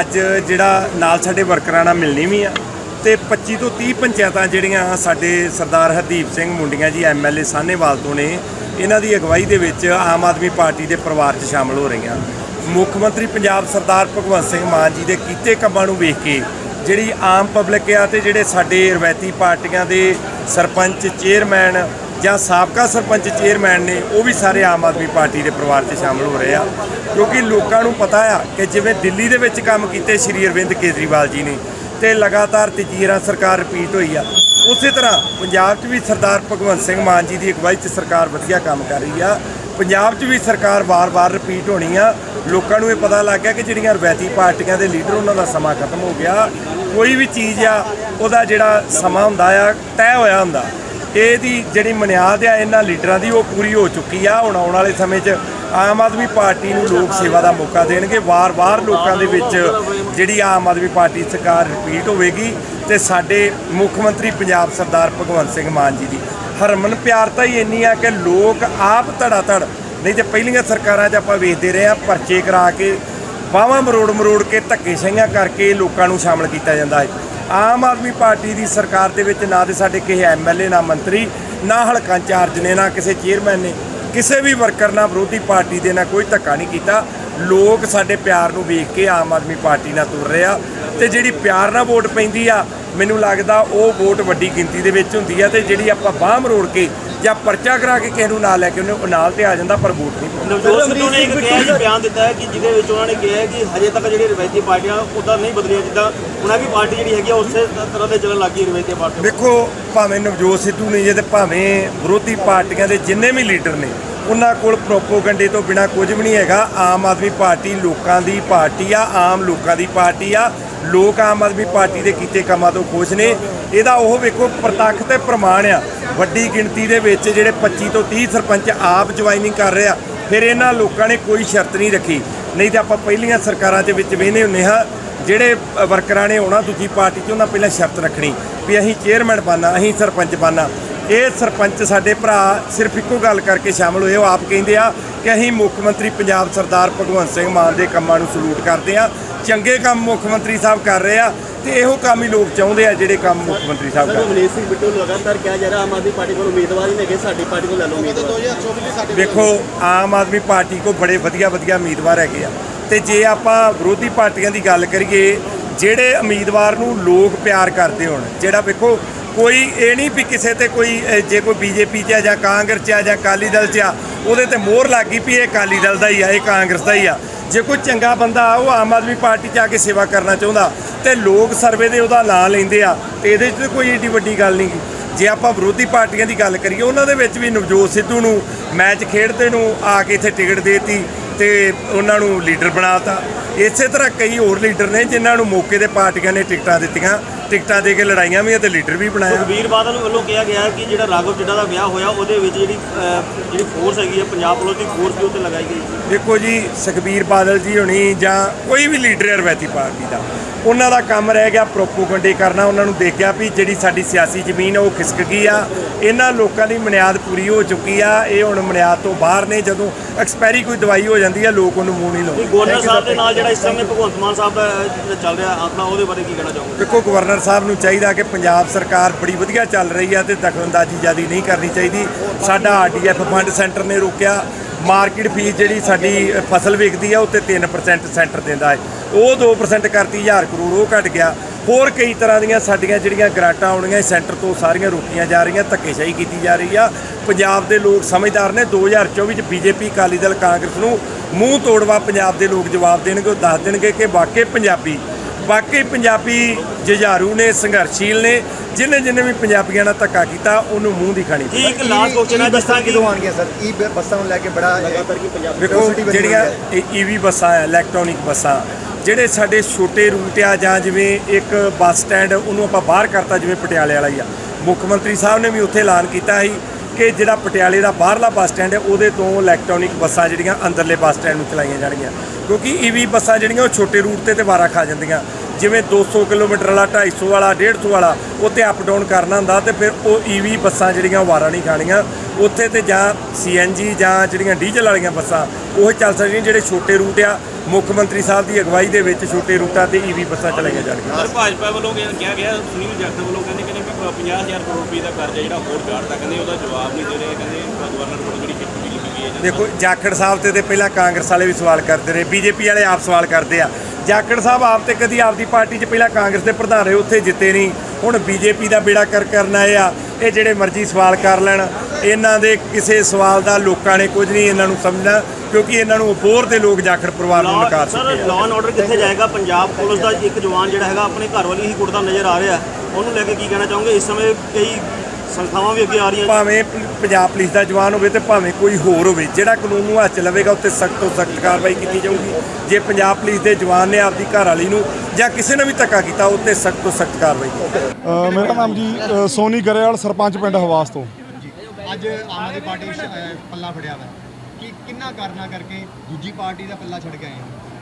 ਅੱਜ ਜਿਹੜਾ ਨਾਲ ਸਾਡੇ ਵਰਕਰਾਂ ਨਾਲ ਮਿਲਣੀ ਵੀ ਆ ਤੇ 25 ਤੋਂ 30 ਪੰਚਾਇਤਾਂ ਜਿਹੜੀਆਂ ਸਾਡੇ ਸਰਦਾਰ ਹਰਦੀਪ ਸਿੰਘ ਮੁੰਡੀਆਂ ਜੀ ਐਮਐਲਏ ਸਾਹਨੇਵਾਲ ਤੋਂ ਨੇ, ਇਹਨਾਂ ਦੀ ਅਗਵਾਈ ਦੇ ਵਿੱਚ ਆਮ ਆਦਮੀ ਪਾਰਟੀ ਦੇ ਪਰਿਵਾਰ 'ਚ ਸ਼ਾਮਲ ਹੋ ਰਹੀਆਂ। ਮੁੱਖ ਮੰਤਰੀ ਪੰਜਾਬ ਸਰਦਾਰ ਭਗਵੰਤ ਸਿੰਘ ਮਾਨ ਜੀ ਦੇ ਕੀਤੇ ਕੰਮਾਂ ਨੂੰ ਵੇਖ ਕੇ ਜਿਹੜੀ ਆਮ ਪਬਲਿਕ ਆ ਤੇ ਜਿਹੜੇ ਸਾਡੇ ਰਵਾਇਤੀ ਪਾਰਟੀਆਂ ਦੇ ਸਰਪੰਚ, ਚੇਅਰਮੈਨ ਜਾਂ ਸਾਬਕਾ ਸਰਪੰਚ ਚੇਅਰਮੈਨ ਨੇ, ਉਹ ਵੀ ਸਾਰੇ ਆਮ ਆਦਮੀ ਪਾਰਟੀ ਦੇ ਪਰਿਵਾਰ 'ਚ ਸ਼ਾਮਲ ਹੋ ਰਹੇ ਆ। ਕਿਉਂਕਿ ਲੋਕਾਂ ਨੂੰ ਪਤਾ ਆ ਕਿ ਜਿਵੇਂ ਦਿੱਲੀ ਦੇ ਵਿੱਚ ਕੰਮ ਕੀਤੇ ਸ਼੍ਰੀ ਅਰਵਿੰਦ ਕੇਜਰੀਵਾਲ ਜੀ ਨੇ ਤੇ ਲਗਾਤਾਰ ਤੀਜੀਰਾ ਸਰਕਾਰ ਰਿਪੀਟ ਹੋਈ ਆ, ਉਸੇ ਤਰ੍ਹਾਂ ਪੰਜਾਬ 'ਚ ਵੀ ਸਰਦਾਰ ਭਗਵੰਤ ਸਿੰਘ ਮਾਨ ਜੀ ਦੀ ਅਗਵਾਈ 'ਚ ਸਰਕਾਰ ਵਧੀਆ ਕੰਮ ਕਰ ਰਹੀ ਆ। ਪੰਜਾਬ 'ਚ ਵੀ ਸਰਕਾਰ ਵਾਰ-ਵਾਰ ਰਿਪੀਟ ਹੋਣੀ ਆ। ਲੋਕਾਂ ਨੂੰ ਇਹ ਪਤਾ ਲੱਗ ਗਿਆ ਕਿ ਜਿਹੜੀਆਂ ਰਵਾਇਤੀ ਪਾਰਟੀਆਂ ਦੇ ਲੀਡਰ ਉਹਨਾਂ ਦਾ ਸਮਾਂ ਖਤਮ ਹੋ ਗਿਆ। ਕੋਈ ਵੀ ਚੀਜ਼ ਆ, ਉਹਦਾ ਜਿਹੜਾ ਸਮਾਂ ਹੁੰਦਾ ਆ, ਤੈਅ ਹੋਇਆ ਹੁੰਦਾ। ਇਹਦੀ ਜਿਹੜੀ ਮਨਿਆਦ ਆ, ਇਹਨਾਂ ਲੀਡਰਾਂ ਦੀ, ਉਹ ਪੂਰੀ ਹੋ ਚੁੱਕੀ ਆ। ਹੁਣ ਆਉਣ ਵਾਲੇ ਸਮੇਂ 'ਚ ਆਮ ਆਦਮੀ ਪਾਰਟੀ ਨੂੰ ਲੋਕ ਸੇਵਾ ਦਾ ਮੌਕਾ ਦੇਣਗੇ। ਵਾਰ-ਵਾਰ ਲੋਕਾਂ ਦੇ ਵਿੱਚ ਜਿਹੜੀ ਆਮ ਆਦਮੀ ਪਾਰਟੀ ਸਰਕਾਰ ਰਿਪੀਟ ਹੋਵੇਗੀ ਤੇ ਸਾਡੇ ਮੁੱਖ ਮੰਤਰੀ ਪੰਜਾਬ ਸਰਦਾਰ ਭਗਵੰਤ ਸਿੰਘ ਮਾਨ ਜੀ ਦੀ। ਹਰਮਨ ਪਿਆਰਤਾ ਹੀ ਇੰਨੀ ਆ ਕਿ ਲੋਕ ਆਪ ਧੜਾ ਧੜ ਨਹੀਂ ਤੇ ਪਹਿਲੀਆਂ ਸਰਕਾਰਾਂ 'ਚ ਆਪਾਂ ਵੇਖਦੇ ਰਹੇ ਆ, ਪਰਚੇ ਕਰਾ ਕੇ ਬਾਹਾਂ ਮਰੋੜ ਮਰੋੜ ਕੇ ਧੱਕੇ ਸ਼ਹੀਆਂ ਕਰਕੇ ਲੋਕਾਂ ਨੂੰ ਸ਼ਾਮਲ ਕੀਤਾ ਜਾਂਦਾ ਹੈ। ਆਮ ਆਦਮੀ ਪਾਰਟੀ ਦੀ ਸਰਕਾਰ ਦੇ ਵਿੱਚ ਨਾ ਤੇ ਸਾਡੇ ਕਿਸੇ ਐਮਐਲਏ ਨਾ ਮੰਤਰੀ, ਨਾ ਹਲਕਾ ਇੰਚਾਰਜ ਨੇ, ਨਾ ਕਿਸੇ ਚੇਅਰਮੈਨ ਨੇ, ਕਿਸੇ ਵੀ ਵਰਕਰ ਨਾਲ ਵਿਰੋਧੀ ਪਾਰਟੀ ਦੇ ਨਾਲ ਕੋਈ ਧੱਕਾ ਨਹੀਂ ਕੀਤਾ। ਲੋਕ ਸਾਡੇ ਪਿਆਰ ਨੂੰ ਵੇਖ ਕੇ ਆਮ ਆਦਮੀ ਪਾਰਟੀ ਨਾਲ ਤੁਰ ਰਿਹਾ ਆ ਤੇ ਜਿਹੜੀ ਪਿਆਰ ਨਾਲ ਵੋਟ ਪੈਂਦੀ ਆ, ਮੈਨੂੰ ਲੱਗਦਾ ਉਹ ਵੋਟ ਵੱਡੀ ਗਿਣਤੀ ਦੇ ਵਿੱਚ ਹੁੰਦੀ ਆ ਤੇ ਜਿਹੜੀ ਆਪਾਂ ਬਾਹ ਮਰੋੜ ਕੇ ਜਾਂ ਪਰਚਾ ਕਰਾ ਕੇ ਕਿਸੇ ਨੂੰ ਨਾਲ ਲੈ ਕੇ ਉਹਨੇ ਉਹ ਨਾਲ ਤੇ ਆ ਜਾਂਦਾ ਪਰ ਵੋਟ ਨਹੀਂ ਪਾਉਂਦਾ। ਨਵਜੋਤ ਸਿੱਧੂ ਨੇ ਇੱਕ ਕਿਹਾ ਜੀ ਬਿਆਨ ਦਿੱਤਾ ਹੈ ਕਿ ਜਿਹਦੇ ਵਿੱਚ ਉਹਨਾਂ ਨੇ ਕਿਹਾ ਹੈ ਕਿ ਹਜੇ ਤੱਕ ਜਿਹੜੀ ਰਵਾਇਤੀ ਪਾਰਟੀਆਂ ਉਦਾਂ ਨਹੀਂ ਬਦਲੀਆਂ ਜਿੱਦਾਂ ਉਹਨਾਂ ਦੀ ਪਾਰਟੀ ਜਿਹੜੀ ਹੈਗੀ ਆ ਉਸੇ ਤਰ੍ਹਾਂ ਦੇ ਚੱਲਣ ਲੱਗੀ ਰਵਾਇਤੀ ਪਾਰਟੀ ਵੇਖੋ ਭਾਵੇਂ ਨਵਜੋਤ ਸਿੱਧੂ ਨੇ ਜੇ ਤੇ ਭਾਵੇਂ ਵਿਰੋਧੀ ਪਾਰਟੀਆਂ ਦੇ ਜਿੰਨੇ ਵੀ ਲੀਡਰ ਨੇ ਉਹਨਾਂ ਕੋਲ ਪ੍ਰੋਪੋਗੰਡੇ ਤੋਂ ਬਿਨਾ ਕੁਝ ਵੀ ਨਹੀਂ ਹੈਗਾ। ਆਮ ਆਦਮੀ ਪਾਰਟੀ ਲੋਕਾਂ ਦੀ ਪਾਰਟੀ ਆ ਆਮ ਲੋਕਾਂ ਦੀ ਪਾਰਟੀ ਆ। ਲੋਕ ਆਮ ਆਦਮੀ ਪਾਰਟੀ ਦੇ ਕੀਤੇ ਕੰਮਾਂ ਤੋਂ ਖੁਸ਼ ਨੇ। ਇਹਦਾ ਉਹ ਵੇਖੋ ਪ੍ਰਤੱਖ ਤੇ ਪ੍ਰਮਾਣ ਆ। ਵੱਡੀ ਗਿਣਤੀ ਦੇ ਵਿੱਚ ਜਿਹੜੇ 25 ਤੋਂ 30 ਸਰਪੰਚ ਆਪ ਜੁਆਇਨਿੰਗ ਕਰ ਰਹੇ ਆ, ਫਿਰ ਇਹਨਾਂ ਲੋਕਾਂ ਨੇ ਕੋਈ ਸ਼ਰਤ ਨਹੀਂ ਰੱਖੀ। ਨਹੀਂ ਤਾਂ ਆਪਾਂ ਪਹਿਲੀਆਂ ਸਰਕਾਰਾਂ ਦੇ ਵਿੱਚ ਵੇਹਨੇ ਹੁੰਨੇ ਹਾਂ, ਜਿਹੜੇ ਵਰਕਰਾਂ ਨੇ ਆਉਣਾ, ਦੂਜੀ ਪਾਰਟੀ 'ਚ ਉਹਨਾਂ ਪਹਿਲਾਂ ਸ਼ਰਤ ਰੱਖਣੀ ਵੀ ਅਸੀਂ ਚੇਅਰਮੈਨ ਬਣਨਾ, ਅਸੀਂ ਸਰਪੰਚ ਬਣਨਾ। ਇਹ ਸਰਪੰਚ ਸਾਡੇ ਭਰਾ ਸਿਰਫ ਇੱਕੋ ਗੱਲ ਕਰਕੇ ਸ਼ਾਮਲ ਹੋਏ ਉਹ ਆਪ ਕਹਿੰਦੇ ਆ ਕਿ ਅਸੀਂ ਮੁੱਖ ਮੰਤਰੀ ਪੰਜਾਬ ਸਰਦਾਰ ਭਗਵੰਤ ਸਿੰਘ ਮਾਨ ਦੇ ਕੰਮਾਂ ਨੂੰ ਸਲੂਟ ਕਰਦੇ ਆ। ਚੰਗੇ ਕੰਮ ਮੁੱਖ ਮੰਤਰੀ ਸਾਹਿਬ ਕਰ ਰਹੇ ਆ ਤੇ ਇਹੋ ਕੰਮ ਹੀ ਲੋਕ ਚਾਹੁੰਦੇ ਆ ਜਿਹੜੇ ਕੰਮ ਮੁੱਖ ਮੰਤਰੀ ਸਾਹਿਬ ਕਰ ਰਹੇ ਸਿੰਘ ਬਿੱਟੂ ਲਗਾਤਾਰ ਕਿਹਾ ਜਾ ਰਿਹਾ ਆਮ ਆਦਮੀ ਪਾਰਟੀ ਕੋਲ ਉਮੀਦਵਾਰ ਹੀ ਨਹੀਂ ਹੈਗੇ ਸਾਡੀ ਪਾਰਟੀ ਕੋਲ ਲੈ ਲਓ ਉਮੀਦਵਾਰ। ਵੇਖੋ ਆਮ ਆਦਮੀ ਪਾਰਟੀ ਕੋ ਬੜੇ ਵਧੀਆ ਵਧੀਆ ਉਮੀਦਵਾਰ ਹੈਗੇ ਆ। ਤੇ ਜੇ ਆਪਾਂ ਵਿਰੋਧੀ ਪਾਰਟੀਆਂ ਦੀ ਗੱਲ ਕਰੀਏ ਜਿਹੜੇ ਉਮੀਦਵਾਰ ਨੂੰ ਲੋਕ ਪਿਆਰ ਕਰਦੇ ਹੋਣ, ਜਿਹੜਾ ਵੇਖੋ, ਕੋਈ ਇਹ ਨਹੀਂ ਵੀ ਕਿਸੇ ਤੇ ਕੋਈ ਜੇ ਕੋਈ ਬੀਜੇਪੀ 'ਚ ਆ ਜਾਂ ਕਾਂਗਰਸ 'ਚ ਆ ਜਾਂ ਅਕਾਲੀ ਦਲ 'ਚ ਆ, ਉਹਦੇ ਤੇ ਮੋਹਰ ਲੱਗ ਗਈ ਵੀ ਇਹ ਅਕਾਲੀ ਦਲ ਦਾ ਹੀ ਆ, ਇਹ ਕਾਂਗਰਸ ਦਾ ਹੀ ਆ। ਜੇ ਕੋਈ ਚੰਗਾ ਬੰਦਾ ਉਹ ਆਮ ਆਦਮੀ ਪਾਰਟੀ 'ਚ ਆ ਕੇ ਸੇਵਾ ਕਰਨਾ ਚਾਹੁੰਦਾ, ਤੇ ਲੋਕ ਸਰਵੇ ਦੇ ਉਹਦਾ ਨਾਂ ਲੈਂਦੇ ਆ, ਤੇ ਇਹਦੇ 'ਚ ਤਾਂ ਕੋਈ ਏਡੀ ਵੱਡੀ ਗੱਲ ਨਹੀਂ ਜੇ ਆਪਾਂ ਵਿਰੋਧੀ ਪਾਰਟੀਆਂ ਦੀ ਗੱਲ ਕਰੀਏ, ਉਹਨਾਂ ਦੇ ਵਿੱਚ ਵੀ ਨਵਜੋਤ ਸਿੱਧੂ ਨੂੰ ਮੈਚ ਖੇਡਦੇ ਨੂੰ ਆ ਕੇ ਇੱਥੇ ਟਿਕਟ ਦੇਤੀ, ਤੇ ਉਹਨਾਂ ਨੂੰ ਲੀਡਰ ਬਣਾਤਾ ਇਸੇ ਤਰ੍ਹਾਂ ਕਈ ਹੋਰ ਲੀਡਰ ਨੇ ਜਿਨ੍ਹਾਂ ਨੂੰ ਮੌਕੇ ਦੇ ਪਾਰਟੀਆਂ ਨੇ ਟਿਕਟਾਂ ਦਿੱਤੀਆਂ। ਟਿਕਟਾਂ ਦੇ ਕੇ ਲੜਾਈਆਂ ਵੀ ਤੇ ਲੀਡਰ ਵੀ ਬਣਾਇਆ। ਸੁਖਬੀਰ ਬਾਦਲ ਵੱਲੋਂ ਕਿਹਾ ਗਿਆ ਕਿ ਜਿਹੜਾ ਰਾਘਵ ਚੱਡਾ ਦਾ ਵਿਆਹ ਹੋਇਆ ਉਹਦੇ ਵਿੱਚ ਜਿਹੜੀ ਅਹ, ਜਿਹੜੀ ਫੋਰਸ ਹੈਗੀ ਹੈ ਪੰਜਾਬ ਪੁਲਿਸ ਦੀ ਫੋਰਸ ਵੀ ਉੱਤੇ ਲਗਾਈ ਗਈ ਦੇਖੋ ਜੀ ਸੁਖਬੀਰ ਬਾਦਲ ਜੀ ਹੋਣੀ ਜਾਂ ਕੋਈ ਵੀ ਲੀਡਰ ਹੈ ਰਵਾਇਤੀ ਪਾਰਟੀ ਦਾ ਉਹਨਾਂ ਦਾ ਕੰਮ ਰਹਿ ਗਿਆ ਪ੍ਰੋਪੋਗੰਡੇ ਕਰਨਾ ਉਹਨਾਂ ਨੂੰ ਦੇਖਿਆ ਵੀ ਜਿਹੜੀ ਸਾਡੀ ਸਿਆਸੀ ਜ਼ਮੀਨ ਆ ਉਹ ਖਿਸਕ ਗਈ ਆ। ਇਹਨਾਂ ਲੋਕਾਂ ਦੀ ਮਨਿਆਦ ਪੂਰੀ ਹੋ ਚੁੱਕੀ ਆ। ਇਹ ਹੁਣ ਮਨਿਆਦ ਤੋਂ ਬਾਹਰ ਨੇ ਜਦੋਂ ਐਕਸਪਾਇਰੀ ਕੋਈ ਦਵਾਈ ਹੋ ਜਾਂਦੀ ਆ ਲੋਕ ਉਹਨੂੰ ਮੂੰਹ ਨਹੀਂ ਲਾਉਂਦੇ। ਗਵਰਨਰ ਸਾਹਿਬ ਦੇ. ਨਾਲ ਜਿਹੜਾ ਇਸ ਸਮੇਂ ਭਗਵੰਤ ਮਾਨ ਸਾਹਿਬ ਦਾ ਜਿਹੜਾ ਚੱਲ ਰਿਹਾ ਆਪਣਾ, ਉਹਦੇ ਬਾਰੇ ਕੀ ਕਹਿਣਾ ਚਾਹੋਗੇ? ਦੇਖੋ, ਗਵਰਨਰ ਸਾਹਿਬ ਨੂੰ ਚਾਹੀਦਾ ਕਿ ਪੰਜਾਬ ਸਰਕਾਰ ਬੜੀ ਵਧੀਆ ਚੱਲ ਰਹੀ ਆ ਤੇ ਦਖਲਅੰਦਾਜ਼ੀ ਜ਼ਿਆਦੀ ਨਹੀਂ ਕਰਨੀ ਚਾਹੀਦੀ। ਸਾਡਾ ਆਰਡੀਐਫ ਫੰਡ ਸੈਂਟਰ ਨੇ ਰੋਕਿਆ। ਮਾਰਕੀਟ ਫੀਸ ਜਿਹੜੀ ਸਾਡੀ ਫਸਲ ਵਿਕਦੀ ਆ, ਉੱਤੇ 3% ਸੈਂਟਰ ਦਿੰਦਾ ਹੈ। ਉਹ 2% ਕਰਤੀ 1000 ਕਰੋੜ, ਉਹ ਘਟ ਗਿਆ। ਹੋਰ ਕਈ ਤਰ੍ਹਾਂ ਦੀਆਂ ਸਾਡੀਆਂ ਜਿਹੜੀਆਂ ਗ੍ਰਾਂਟਾਂ ਆਉਣੀਆਂ ਸੈਂਟਰ ਤੋਂ ਸਾਰੀਆਂ ਰੋਕੀਆਂ ਜਾ ਰਹੀਆਂ, ਧੱਕੇਸ਼ਾਹੀ ਕੀਤੀ ਜਾ ਰਹੀ ਆ। ਪੰਜਾਬ ਦੇ ਲੋਕ ਸਮਝਦਾਰ ਨੇ 2024 ਚ ਬੀਜੇਪੀ, ਅਕਾਲੀ ਦਲ, ਕਾਂਗਰਸ ਨੂੰ ਮੂੰਹ ਤੋੜਵਾ ਪੰਜਾਬ ਦੇ ਲੋਕ ਜਵਾਬ ਦੇਣਗੇ ਉਹ ਦੱਸ ਦੇਣਗੇ ਕਿ ਵਾਕਈ ਪੰਜਾਬੀ ਵਾਕਈ ਪੰਜਾਬੀ ਜੁਝਾਰੂ ਨੇ ਸੰਘਰਸ਼ੀਲ ਨੇ ਜਿਨੇ ਜਿਨੇ ਵੀ ਪੰਜਾਬੀਆਂ ਨਾਲ ਧੱਕਾ ਕੀਤਾ ਉਹਨੂੰ ਮੂੰਹ ਦੀ ਖਾਣੀ ਜੀ ਇੱਕ ਲਾਸਟ ਕੁਐਸਚਨ ਹੈ ਕਿ ਕਿਦੋਂ ਆਣਗੀਆਂ ਸਰ? ਈ ਬੱਸਾਂ ਨੂੰ ਲੈ ਕੇ ਬੜਾ ਲਗਾਤਾਰ ਕਿ ਪੰਜਾਬ ਬਣੀ ਜਿਹੜੀਆਂ ਈਵੀ ਬੱਸਾਂ ਆ ਇਲੈਕਟ੍ਰੋਨਿਕ ਬੱਸਾਂ ਜਿਹੜੇ ਸਾਡੇ ਛੋਟੇ ਰੂਟ ਆ ਜਾਂ ਜਿਵੇਂ ਇੱਕ ਬੱਸ ਸਟੈਂਡ ਉਹਨੂੰ ਆਪਾਂ ਬਾਹਰ ਕਰਤਾ ਜਿਵੇਂ ਪਟਿਆਲੇ ਵਾਲਾ ਹੀ ਆ। ਮੁੱਖ ਮੰਤਰੀ ਸਾਹਿਬ ਨੇ ਵੀ ਉੱਥੇ ਐਲਾਨ ਕੀਤਾ ਸੀ ਕਿ ਜਿਹੜਾ ਪਟਿਆਲੇ ਦਾ ਬਾਹਰਲਾ ਬੱਸ ਸਟੈਂਡ ਹੈ, ਉਹਦੇ ਤੋਂ ਇਲੈਕਟ੍ਰੋਨਿਕ ਬੱਸਾਂ ਜਿਹੜੀਆਂ ਅੰਦਰਲੇ ਬੱਸ ਸਟੈਂਡ ਨੂੰ ਚਲਾਈਆਂ ਜਾਣਗੀਆਂ। ਕਿਉਂਕਿ ਈਵੀ ਬੱਸਾਂ ਜਿਹੜੀਆਂ, ਉਹ ਛੋਟੇ ਰੂਟ ਤੇ ਤੇ ਵਾਰਾ ਖਾ ਜਾਂਦੀਆਂ। ਜਿਵੇਂ 200 ਕਿਲੋਮੀਟਰ ਵਾਲਾ 250 ਵਾਲਾ 150 ਵਾਲਾ ਉੱਤੇ ਅਪ ਡਾਊਨ ਕਰਨਾ ਹੁੰਦਾ ਤੇ ਫਿਰ ਉਹ ਈਵੀ ਬੱਸਾਂ ਜਿਹੜੀਆਂ ਵਾਰਾ ਨਹੀਂ ਖਾਣੀਆਂ। ਉੱਥੇ ਤੇ ਜਾਂ ਸੀਐਨਜੀ ਜਾਂ ਜਿਹੜੀਆਂ ਡੀਜ਼ਲ ਵਾਲੀਆਂ ਬੱਸਾਂ ਉਹ ਚੱਲ ਸਕਦੀਆਂ ਜਿਹੜੇ ਛੋਟੇ ਰੂਟ ਆ। ਮੁੱਖ ਮੰਤਰੀ ਸਾਹਿਬ ਦੀ ਅਗਵਾਈ ਦੇ ਵਿੱਚ ਛੋਟੇ ਰੂਟਾਂ ਤੇ ਈਵੀ ਬੱਸਾਂ ਚਲਾਈਆਂ ਜਾਣਗੀਆਂ। ਸਰ ਭਾਜਪਾ ਵੱਲੋਂ ਕਿਹਾ ਗਿਆ ਸੁਨੀਲ ਜਾਖੜ ਵੱਲੋਂ ਕਹਿੰਦੇ ਵੀ 50000 ਕਰੋੜ ਰੁਪਏ ਦਾ ਕਰਜ਼ਾ ਜਿਹੜਾ ਹੋਰ ਕਾੜਦਾ ਕਹਿੰਦੇ ਉਹਦਾ ਜਵਾਬ ਨਹੀਂ ਦੇ ਰਹੇ ਕਹਿੰਦੇ ਗਵਰਨਰ ਕੋਲ ਜਿਹੜੀ ਕਿੱਟ ਮਿਲੀ ਹੋਈ ਹੈ। ਦੇਖੋ ਜਾਖੜ ਸਾਹਿਬ ਤੇ ਤੇ ਪਹਿਲਾਂ ਕਾਂਗਰਸ ਵਾਲੇ ਵੀ ਸਵਾਲ ਕਰਦੇ ਰਹੇ ਬੀਜੇਪੀ ਵਾਲੇ ਆਪ ਸਵਾਲ ਕਰਦੇ ਆ। ਜਾਖੜ ਸਾਹਿਬ ਆਪ ਤੇ ਕਦੀ ਆਪਦੀ ਪਾਰਟੀ 'ਚ ਪਹਿਲਾਂ ਕਾਂਗਰਸ ਦੇ ਪ੍ਰਧਾਨ ਰਹੇ ਉੱਥੇ ਜਿੱਤੇ ਨਹੀਂ। ਹੁਣ ਬੀਜੇਪੀ ਦਾ ਬੇੜਾ ਕਰ ਕਰਨ ਆਏ ਆ। ਇਹ ਜਿਹੜੇ ਮਰਜ਼ੀ ਸਵਾਲ ਕਰ ਲੈਣ। ਇਹਨਾਂ ਦੇ ਕਿਸੇ ਸਵਾਲ ਦਾ ਲੋਕਾਂ ਨੇ ਕੁਝ ਨਹੀਂ ਇਹਨਾਂ ਨੂੰ ਸਮਝਣਾ ਕਿਉਂਕਿ ਇਹਨਾਂ ਨੂੰ ਅਬੋਰ ਦੇ ਲੋਕ ਜਾਖੜ ਪਰਿਵਾਰ ਨੂੰ ਨਕਾਰ ਸਰ ਚੁੱਕੇ ਆ। ਲਾਅ ਆਰਡਰ ਕਿੱਥੇ ਜਾਏਗਾ? ਪੰਜਾਬ ਪੁਲਿਸ ਦਾ ਇੱਕ ਜਵਾਨ ਜਿਹੜਾ ਹੈਗਾ ਆਪਣੇ ਘਰ ਵਾਲੀ ਹੀ ਕੁੱਟਦਾ ਨਜ਼ਰ ਆ ਰਿਹਾ। ਉਹਨੂੰ ਲੈ ਕੇ ਕੀ ਕਹਿਣਾ ਚਾਹੋਗੇ? ਇਸ ਸਮੇਂ ਕਈ ਸੰਸਥਾਵਾਂ ਵੀ ਅੱਗੇ ਆ ਰਹੀਆਂ ਭਾਵੇਂ ਪੰਜਾਬ ਪੁਲਿਸ ਦਾ ਜਵਾਨ ਹੋਵੇ ਤੇ ਭਾਵੇਂ ਕੋਈ ਹੋਰ ਹੋਵੇ ਜਿਹੜਾ ਕਾਨੂੰਨ ਨੂੰ ਹੱਥ ਲਵੇਗਾ ਉੱਤੇ ਸਖਤ ਤੋਂ ਸਖਤ ਕਾਰਵਾਈ ਕੀਤੀ ਜਾਊਗੀ। ਜੇ ਪੰਜਾਬ ਪੁਲਿਸ ਦੇ ਜਵਾਨ ਨੇ ਆਪਦੀ ਘਰ ਵਾਲੀ ਨੂੰ ਜਾਂ ਕਿਸੇ ਨੇ ਵੀ ਧੱਕਾ ਕੀਤਾ ਉੱਤੇ ਸਖਤ ਤੋਂ ਸਖਤ ਕਾਰਵਾਈ ਕੀਤੀ ਮੇਰਾ ਨਾਮ ਜੀ ਸੋਨੀ ਗਰੇਵਾਲ ਸਰਪੰਚ ਪਿੰਡ ਹਵਾਸ ਤੋਂ। ਅੱਜ ਆਮ ਆਦਮੀ ਪਾਰਟੀ ਪੱਲਾ ਫੜਿਆ ਵਾ। ਕਿ ਕਿੰਨਾ ਕਾਰਨਾ ਕਰਕੇ ਦੂਜੀ ਪਾਰਟੀ ਦਾ ਪੱਲਾ ਛੱਡ ਗਏ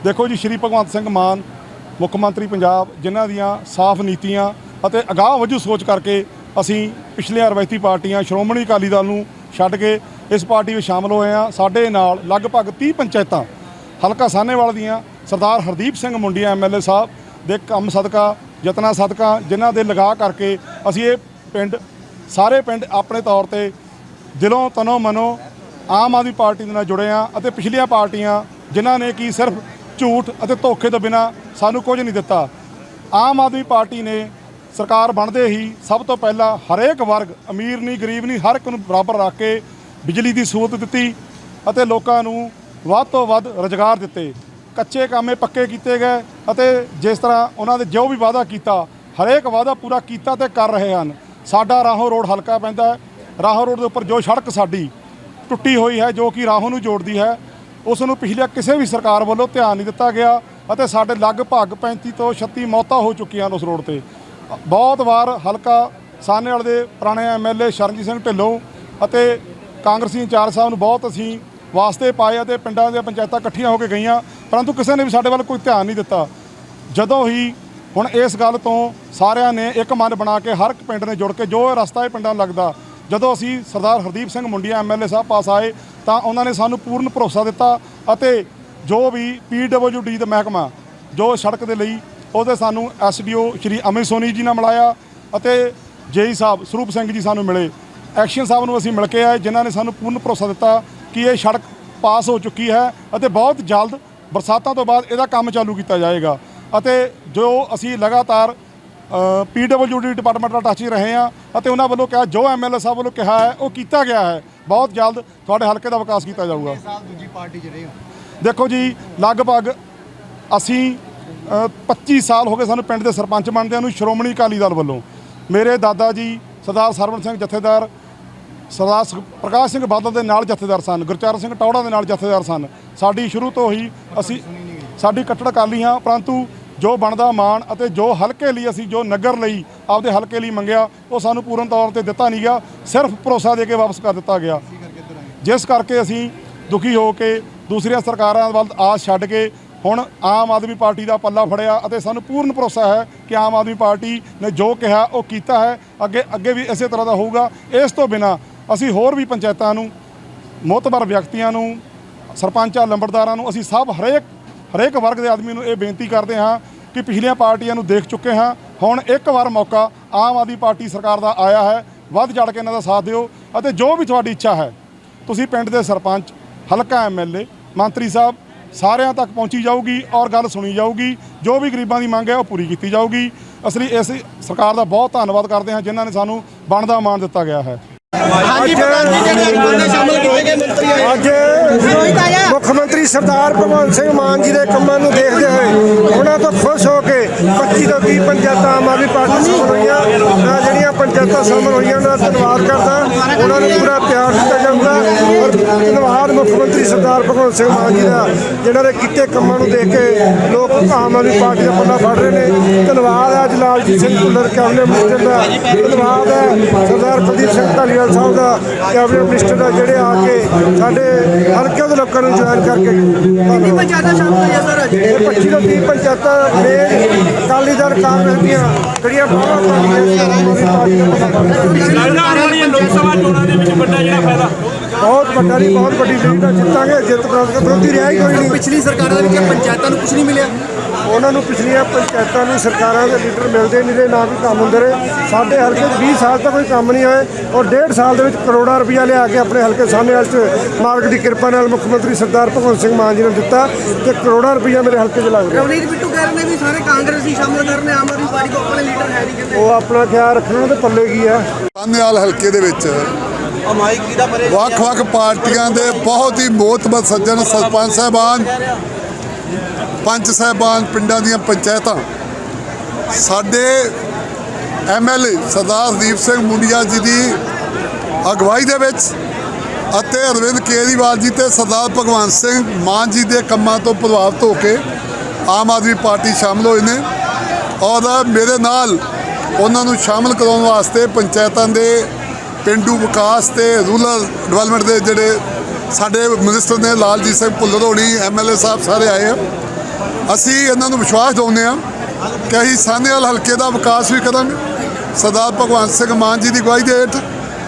ਦੇਖੋ ਜੀ ਸ਼੍ਰੀ ਭਗਵੰਤ ਸਿੰਘ ਮਾਨ ਮੁੱਖ ਮੰਤਰੀ ਪੰਜਾਬ ਜਿਨ੍ਹਾਂ ਦੀਆਂ ਸਾਫ਼ ਨੀਤੀਆਂ ਅਤੇ ਅਗਾਹ ਵਜੂ ਸੋਚ ਕਰਕੇ ਅਸੀਂ ਪਿਛਲੀਆਂ ਰਵਾਇਤੀ ਪਾਰਟੀਆਂ ਸ਼੍ਰੋਮਣੀ ਅਕਾਲੀ ਦਲ ਨੂੰ ਛੱਡ ਕੇ ਇਸ ਪਾਰਟੀ ਵਿੱਚ ਸ਼ਾਮਲ ਹੋਏ ਆ ਸਾਡੇ ਨਾਲ ਲਗਭਗ 30 ਪੰਚਾਇਤਾਂ, ਹਲਕਾ ਸਾਹਨੇਵਾਲ ਦੀਆਂ, ਸਰਦਾਰ ਹਰਦੀਪ ਸਿੰਘ ਮੁੰਡੀਆ ਐਮਐਲਏ ਸਾਹਿਬ ਦੇ ਕੰਮ ਸਦਕਾ, ਯਤਨਾ ਸਦਕਾ, ਜਿਨ੍ਹਾਂ ਦੇ ਲਗਾ ਕਰਕੇ ਅਸੀਂ ਇਹ ਪਿੰਡ, ਸਾਰੇ ਪਿੰਡ ਆਪਣੇ ਤੌਰ ਤੇ ਦਿਲੋਂ, ਤਨੋਂ, ਮਨੋਂ ਆਮ ਆਦਮੀ ਪਾਰਟੀ ਦੇ ਨਾਲ ਜੁੜੇ ਆ ਅਤੇ ਪਿਛਲੀਆਂ ਪਾਰਟੀਆਂ ਜਿਨ੍ਹਾਂ ਨੇ ਕੀ ਸਿਰਫ ਝੂਠ ਅਤੇ ਧੋਖੇ ਤੋਂ ਬਿਨਾ ਸਾਨੂੰ ਕੁਝ ਨਹੀਂ ਦਿੱਤਾ। ਆਮ ਆਦਮੀ ਪਾਰਟੀ ਨੇ ਸਰਕਾਰ ਬਣਦੇ ਹੀ ਸਭ ਤੋਂ ਪਹਿਲਾਂ ਹਰੇਕ ਵਰਗ, ਅਮੀਰ ਨਹੀਂ, ਗਰੀਬ ਨਹੀਂ, ਹਰ ਇੱਕ ਨੂੰ ਬਰਾਬਰ ਰੱਖ ਕੇ ਬਿਜਲੀ ਦੀ ਸਹੂਲਤ ਦਿੱਤੀ ਅਤੇ ਲੋਕਾਂ ਨੂੰ ਵੱਧ ਤੋਂ ਵੱਧ ਰੁਜ਼ਗਾਰ ਦਿੱਤੇ। ਕੱਚੇ ਕਾਮੇ ਪੱਕੇ ਕੀਤੇ ਗਏ ਅਤੇ ਜਿਸ ਤਰ੍ਹਾਂ ਉਹਨਾਂ ਦੇ ਜੋ ਵੀ ਵਾਅਦਾ ਕੀਤਾ, ਹਰੇਕ ਵਾਅਦਾ ਪੂਰਾ ਕੀਤਾ ਤੇ ਕਰ ਰਹੇ ਹਨ। ਸਾਡਾ ਰਾਹੋਂ ਰੋਡ ਹਲਕਾ ਪੈਂਦਾ ਰਾਹੋਂ ਰੋਡ ਦੇ ਉੱਪਰ ਜੋ ਸੜਕ ਸਾਡੀ ਟੁੱਟੀ ਹੋਈ ਹੈ, ਜੋ ਕਿ ਰਾਹੋਂ ਨੂੰ ਜੋੜਦੀ ਹੈ, ਉਸ ਨੂੰ ਪਿਛਲੇ ਕਿਸੇ ਵੀ ਸਰਕਾਰ ਵੱਲੋਂ ਧਿਆਨ ਨਹੀਂ ਦਿੱਤਾ ਗਿਆ ਅਤੇ ਸਾਡੇ ਲਗਭਗ 35 ਤੋਂ 36 ਮੌਤਾਂ ਹੋ ਚੁੱਕੀਆਂ ਹਨ ਉਸ ਰੋਡ ਤੇ। ਬਹੁਤ ਵਾਰ ਹਲਕਾ ਸਾਹਨੇਵਾਲ ਦੇ ਪੁਰਾਣੇ ਐਮਐਲਏ ਸ਼ਰਨਜੀਤ ਸਿੰਘ ਢਿੱਲੋਂ ਅਤੇ ਕਾਂਗਰਸੀ ਇੰਚਾਰਜ ਸਾਹਿਬ ਨੂੰ ਬਹੁਤ ਅਸੀਂ ਵਾਸਤੇ ਪਾਏ ਅਤੇ ਪਿੰਡਾਂ ਦੀਆਂ ਪੰਚਾਇਤਾਂ ਇਕੱਠੀਆਂ ਹੋ ਕੇ ਗਈਆਂ, ਪਰੰਤੂ ਕਿਸੇ ਨੇ ਵੀ ਸਾਡੇ ਵੱਲ ਕੋਈ ਧਿਆਨ ਨਹੀਂ ਦਿੱਤਾ। ਜਦੋਂ ਹੀ ਹੁਣ ਇਸ ਗੱਲ ਤੋਂ ਸਾਰਿਆਂ ਨੇ ਇੱਕ ਮਨ ਬਣਾ ਕੇ ਹਰ ਇੱਕ ਪਿੰਡ ਨੇ ਜੁੜ ਕੇ ਜੋ ਇਹ ਰਸਤਾ ਇਹ ਪਿੰਡਾਂ ਨੂੰ ਲੱਗਦਾ, ਜਦੋਂ ਅਸੀਂ ਸਰਦਾਰ ਹਰਦੀਪ ਸਿੰਘ ਮੁੰਡੀਆ ਐਮਐਲਏ ਸਾਹਿਬ ਪਾਸ ਆਏ, ਤਾਂ ਉਹਨਾਂ ਨੇ ਸਾਨੂੰ ਪੂਰਨ ਭਰੋਸਾ ਦਿੱਤਾ ਅਤੇ ਜੋ ਵੀ ਪੀਡਬਲਯੂਡੀ ਦਾ ਮਹਿਕਮਾ, ਜੋ ਸੜਕ ਦੇ ਲਈ ਉਹਦੇ ਸਾਨੂੰ ਐਸਡੀਓ ਸ਼੍ਰੀ ਅਮਿਤ ਸੋਨੀ ਜੀ ਨਾਲ ਮਿਲਾਇਆ ਅਤੇ ਜੇਈ ਸਾਹਿਬ ਸਰੂਪ ਸਿੰਘ ਜੀ ਸਾਨੂੰ ਮਿਲੇ। ਐਕਸ਼ਨ ਸਾਹਿਬ ਨੂੰ ਅਸੀਂ ਮਿਲ ਕੇ ਆਏ ਜਿਨ੍ਹਾਂ ਨੇ ਸਾਨੂੰ ਪੂਰਨ ਭਰੋਸਾ ਦਿੱਤਾ ਕਿ ਇਹ ਸੜਕ ਪਾਸ ਹੋ ਚੁੱਕੀ ਹੈ ਅਤੇ ਬਹੁਤ ਜਲਦ ਬਰਸਾਤਾਂ ਤੋਂ ਬਾਅਦ ਇਹਦਾ ਕੰਮ ਚਾਲੂ ਕੀਤਾ ਜਾਏਗਾ। ਅਤੇ ਜੋ ਅਸੀਂ ਲਗਾਤਾਰ ਪੀਡਬਲਯੂਡੀ ਡਿਪਾਰਟਮੈਂਟ ਨਾਲ ਟੱਚ ਰਹੇ ਹਾਂ ਅਤੇ ਉਹਨਾਂ ਵੱਲੋਂ ਕਿਹਾ ਜੋ ਐਮਐਲਏ ਸਾਹਿਬ ਵੱਲੋਂ ਕਿਹਾ ਹੈ ਉਹ ਕੀਤਾ ਗਿਆ ਹੈ। ਬਹੁਤ ਜਲਦ ਤੁਹਾਡੇ ਹਲਕੇ ਦਾ ਵਿਕਾਸ ਕੀਤਾ ਜਾਊਗਾ। ਸਾਲ ਦੂਜੀ ਪਾਰਟੀ 'ਚ ਰਹੇ ਹੋ। ਦੇਖੋ ਜੀ ਲਗਭਗ ਅਸੀਂ 25 ਸਾਲ ਹੋ ਗਏ ਸਾਨੂੰ ਪਿੰਡ ਦੇ ਸਰਪੰਚ ਬਣਦਿਆਂ ਨੂੰ ਸ਼੍ਰੋਮਣੀ ਅਕਾਲੀ ਦਲ ਵੱਲੋਂ। ਮੇਰੇ ਦਾਦਾ ਜੀ ਸਰਦਾਰ ਸਰਵਣ ਸਿੰਘ ਜਥੇਦਾਰ, ਸਰਦਾਰ ਸੁਖ- ਪ੍ਰਕਾਸ਼ ਸਿੰਘ ਬਾਦਲ ਦੇ ਨਾਲ ਜਥੇਦਾਰ ਸਨ, ਗੁਰਚਰਨ ਸਿੰਘ ਟੌੜਾ ਦੇ ਨਾਲ ਜਥੇਦਾਰ ਸਨ। ਸਾਡੀ ਸ਼ੁਰੂ ਤੋਂ ਹੀ ਅਸੀਂ ਸਾਡੀ ਕੱਟੜ ਅਕਾਲੀ ਹਾਂ, ਪਰੰਤੂ ਜੋ ਬਣਦਾ ਮਾਣ ਅਤੇ ਜੋ ਹਲਕੇ ਲਈ ਅਸੀਂ ਜੋ ਨਗਰ ਲਈ ਆਪਦੇ ਹਲਕੇ ਲਈ ਮੰਗਿਆ, ਉਹ ਸਾਨੂੰ ਪੂਰਨ ਤੌਰ ਤੇ ਦਿੱਤਾ ਨਹੀਂ ਗਿਆ, ਸਿਰਫ ਭਰੋਸਾ ਦੇ ਕੇ ਵਾਪਸ ਕਰ ਦਿੱਤਾ ਗਿਆ। ਜਿਸ ਕਰਕੇ ਅਸੀਂ ਦੁਖੀ ਹੋ ਕੇ ਦੂਸਰੀਆਂ ਸਰਕਾਰਾਂ ਵੱਲ ਆਸ ਛੱਡ ਕੇ ਹੁਣ ਆਮ ਆਦਮੀ ਪਾਰਟੀ ਦਾ ਪੱਲਾ ਫੜਿਆ ਅਤੇ ਸਾਨੂੰ ਪੂਰਨ ਭਰੋਸਾ ਹੈ ਕਿ ਆਮ ਆਦਮੀ ਪਾਰਟੀ ਨੇ ਜੋ ਕਿਹਾ ਉਹ ਕੀਤਾ ਹੈ। ਅੱਗੇ ਅੱਗੇ ਵੀ ਇਸੇ ਤਰ੍ਹਾਂ ਦਾ ਹੋਊਗਾ। ਇਸ ਤੋਂ ਬਿਨਾ ਅਸੀਂ ਹੋਰ ਵੀ ਪੰਚਾਇਤਾਂ ਨੂੰ, ਮੋਤਬਰ ਵਿਅਕਤੀਆਂ ਨੂੰ, ਸਰਪੰਚਾਂ, ਲੰਬੜਦਾਰਾਂ ਨੂੰ ਅਸੀਂ ਸਭ ਹਰੇਕ ਹਰੇਕ ਵਰਗ ਦੇ ਆਦਮੀ ਨੂੰ ਇਹ ਬੇਨਤੀ ਕਰਦੇ ਹਾਂ ਕਿ ਪਿਛਲੀਆਂ ਪਾਰਟੀਆਂ ਨੂੰ ਦੇਖ ਚੁੱਕੇ ਹਾਂ। ਹੁਣ ਇੱਕ ਵਾਰ ਮੌਕਾ ਆਮ ਆਦਮੀ ਪਾਰਟੀ ਸਰਕਾਰ ਦਾ ਆਇਆ ਹੈ। ਵੱਧ ਚੜ ਕੇ ਇਹਨਾਂ ਦਾ ਸਾਥ ਦਿਓ ਅਤੇ ਜੋ ਵੀ ਤੁਹਾਡੀ ਇੱਛਾ ਹੈ, ਤੁਸੀਂ ਪਿੰਡ ਦੇ ਸਰਪੰਚ, ਹਲਕਾ ਐਮਐਲਏ ਮੰਤਰੀ ਸਾਹਿਬ ਸਾਰਿਆਂ ਤੱਕ ਪਹੁੰਚੀ ਜਾਊਗੀ ਔਰ ਗੱਲ ਸੁਣੀ ਜਾਊਗੀ। ਜੋ ਵੀ ਗਰੀਬਾਂ ਦੀ ਮੰਗ ਹੈ ਉਹ ਪੂਰੀ ਕੀਤੀ ਜਾਊਗੀ। ਅਸਲੀ ਇਸ ਸਰਕਾਰ ਦਾ ਬਹੁਤ ਧੰਨਵਾਦ ਕਰਦੇ ਹਾਂ ਜਿਨ੍ਹਾਂ ਨੇ ਸਾਨੂੰ ਬਣਦਾ ਮਾਣ ਦਿੱਤਾ ਗਿਆ ਹੈ। ਹਾਂਜੀ ਪ੍ਰਧਾਨ ਜੀ ਜਿਹੜੇ ਅੱਜ ਬੰਦੇ ਸ਼ਾਮਲ ਕੀਤੇ ਗਏ ਮੰਤਰੀ ਆਏ। ਅੱਜ ਮੁੱਖ ਮੰਤਰੀ ਸਰਦਾਰ ਭਗਵੰਤ ਸਿੰਘ ਮਾਨ ਜੀ ਦੇ ਕੰਮਾਂ ਨੂੰ ਦੇਖਦੇ ਹੋਏ ਉਹਨਾਂ ਤੋਂ ਖੁਸ਼ ਹੋ ਕੇ 25 ਤੋਂ 30 ਪੰਚਾਇਤਾਂ ਆਮ ਆਦਮੀ ਪਾਰਟੀ ਸ਼ਾਮਲ ਹੋਈਆਂ। ਮੈਂ ਜਿਹੜੀਆਂ ਪੰਚਾਇਤਾਂ ਸ਼ਾਮਲ ਹੋਈਆਂ ਉਹਨਾਂ ਦਾ ਧੰਨਵਾਦ ਕਰਦਾ। ਉਹਨਾਂ ਨੂੰ ਪੂਰਾ ਪਿਆਰ ਦਿੱਤਾ ਜਾਊਗਾ ਔਰ ਧੰਨਵਾਦ ਮੁੱਖ ਮੰਤਰੀ ਸਰਦਾਰ ਭਗਵੰਤ ਸਿੰਘ ਮਾਨ ਜੀ ਦਾ ਜਿਨ੍ਹਾਂ ਦੇ ਕੀਤੇ ਕੰਮਾਂ ਨੂੰ ਦੇਖ ਕੇ ਲੋਕ ਆਮ ਆਦਮੀ ਪਾਰਟੀ ਦਾ ਪੱਲਾ ਫੜ ਰਹੇ ਨੇ। ਧੰਨਵਾਦ ਹੈ ਅੱਜ ਲਾਲਜੀਤ ਸਿੰਘ ਭੁੱਲਰ ਕੈਬਨਿਟ ਮਿਨਿਸਟਰ ਦਾ। ਧੰਨਵਾਦ ਹੈ ਸਰਦਾਰ ਕੁਲਦੀਪ ਸਿੰਘ ਧਾਲੀਵਾਲ ਸਾਹਿਬ ਦਾ ਕੈਬਨਿਟ ਮਿਨਿਸਟਰ ਦਾ ਜਿਹੜੇ ਆ ਕੇ ਸਾਡੇ ਹਲਕੇ ਦੇ ਲੋਕਾਂ ਨੂੰ ਜੁਆਇਨ ਕਰਕੇ ਕਿੰਨੀ ਪੰਚਾਇਤਾਂ ਸ਼ਾਮਲ ਹੋਈਆਂ ਸਰ ਅੱਜ? ਇਹ 25 ਤੋਂ 30 ਪੰਚਾਇਤਾਂ ਮੇਨ ਕੰਮ ਅਕਾਲੀ ਦਲ ਕਾਂਗਰਸ ਦੀਆਂ ਜਿਹੜੀਆਂ ਲੱਗਦਾ ਲੋਕ ਸਭਾ ਚੋਣਾਂ ਦੇ ਵਿੱਚ ਵੱਡਾ ਜਿਹੜਾ ਫਾਇਦਾ। ਬਹੁਤ ਵੱਡਾ ਨਹੀਂ ਬਹੁਤ ਵੱਡੀ ਲੀਡ ਨਾਲ ਜਿੱਤਾਂਗੇ ਜਿੱਤ ਪ੍ਰਾਪਤ ਕਰ ਵਿਰੋਧੀ ਰਿਹਾ ਹੀ ਕੋਈ ਨਹੀਂ। ਪਿਛਲੀ ਸਰਕਾਰਾਂ ਦੇ ਵਿੱਚ ਪੰਚਾਇਤਾਂ ਨੂੰ ਕੁਝ ਨਹੀਂ ਮਿਲਿਆ। ਉਹਨਾਂ ਨੂੰ ਪਿਛਲੀਆਂ ਪੰਚਾਇਤਾਂ ਨੂੰ ਸਰਕਾਰਾਂ ਦੇ ਲੀਡਰ ਮਿਲਦੇ ਨਹੀਂ ਰਹੇ ਨਾ ਕੋਈ ਕੰਮ ਹੁੰਦੇ ਰਹੇ। ਸਾਡੇ ਹਲਕੇ 'ਚ 20 ਸਾਲ ਤੱਕ ਕੋਈ ਕੰਮ ਨਹੀਂ ਹੋਏ ਔਰ ਡੇਢ ਸਾਲ ਦੇ ਵਿੱਚ ਕਰੋੜਾਂ ਰੁਪਈਆ ਲਿਆ ਕੇ ਆਪਣੇ ਹਲਕੇ ਸਾਹਮਣੇ ਵਾਲ 'ਚ ਮਾਲਕ ਦੀ ਕਿਰਪਾ ਨਾਲ ਮੁੱਖ ਮੰਤਰੀ ਸਰਦਾਰ ਭਗਵੰਤ ਸਿੰਘ ਮਾਨ ਜੀ ਨੇ ਦਿੱਤਾ ਤੇ ਕਰੋੜਾਂ ਰੁਪਈਆ ਮੇਰੇ ਹਲਕੇ 'ਚ ਲੱਗ ਰਿਹਾ। ਰਵਨੀਤ ਬਿੱਟੂ ਕਹਿ ਰਹੇ ਨੇ ਵੀ ਸਾਰੇ ਕਾਂਗਰਸੀ ਸ਼ਾਮਲ ਕਰਨੇ ਆਮ ਆਦਮੀ ਪਾਰਟੀ ਕੋ ਆਪਣੇ ਲੀਡਰ ਹੈ ਨਹੀਂ ਕਹਿੰਦੇ ਉਹ ਆਪਣਾ ਖਿਆਲ ਰੱਖਣਾ ਤੇ ਪੱਲੇ ਕੀ ਆ ਸਾਨੇਵਾਲ ਹਲਕੇ ਦੇ ਵਿੱਚ ਵੱਖ-ਵੱਖ ਪਾਰਟੀਆਂ ਦੇ ਬਹੁਤ ਹੀ ਮੋਤਬਰ ਸੱਜਣ ਸਰਪੰਚ ਸਾਹਿਬਾਨ, ਪੰਚ ਸਾਹਿਬਾਨ ਪਿੰਡਾਂ ਦੀਆਂ ਪੰਚਾਇਤਾਂ। ਸਾਡੇ ਐਮਐਲਏ ਸਰਦਾਰ ਦੀਪ ਸਿੰਘ ਮੁੰਡੀਆ ਜੀ ਦੀ ਅਗਵਾਈ ਦੇ ਵਿੱਚ ਅਤੇ ਅਰਵਿੰਦ ਕੇਜਰੀਵਾਲ ਜੀ ਤੇ ਸਰਦਾਰ ਭਗਵੰਤ ਸਿੰਘ ਮਾਨ ਜੀ ਦੇ ਕੰਮਾਂ ਤੋਂ ਪ੍ਰਭਾਵਿਤ ਹੋ ਕੇ ਆਮ ਆਦਮੀ ਪਾਰਟੀ ਸ਼ਾਮਲ ਹੋਏ ਨੇ ਔਰ ਮੇਰੇ ਨਾਲ ਉਹਨਾਂ ਨੂੰ ਸ਼ਾਮਲ ਕਰਾਉਣ ਵਾਸਤੇ ਪੰਚਾਇਤਾਂ ਦੇ ਪਿੰਡੂ ਵਿਕਾਸ ਤੇ ਰੂਰਲ ਡਿਵੈਲਪਮੈਂਟ ਦੇ ਜਿਹੜੇ ਸਾਡੇ ਮਿਨਿਸਟਰ ਨੇ, ਲਾਲਜੀਤ ਸਿੰਘ ਭੁੱਲਰ ਹੋਣੀ ਐਮਐਲਏ ਸਾਹਿਬ ਸਾਰੇ ਆਏ ਆ। ਅਸੀਂ ਇਹਨਾਂ ਨੂੰ ਵਿਸ਼ਵਾਸ ਦਿਵਾਉਂਦੇ ਆ ਕਿ ਅਸੀਂ ਸਾਨੇਵਾਲ ਹਲਕੇ ਦਾ ਵਿਕਾਸ ਵੀ ਕਰਾਂਗੇ। ਸਰਦਾਰ ਭਗਵੰਤ ਸਿੰਘ ਮਾਨ ਜੀ ਦੀ ਅਗਵਾਈ ਦੇ ਹੇਠ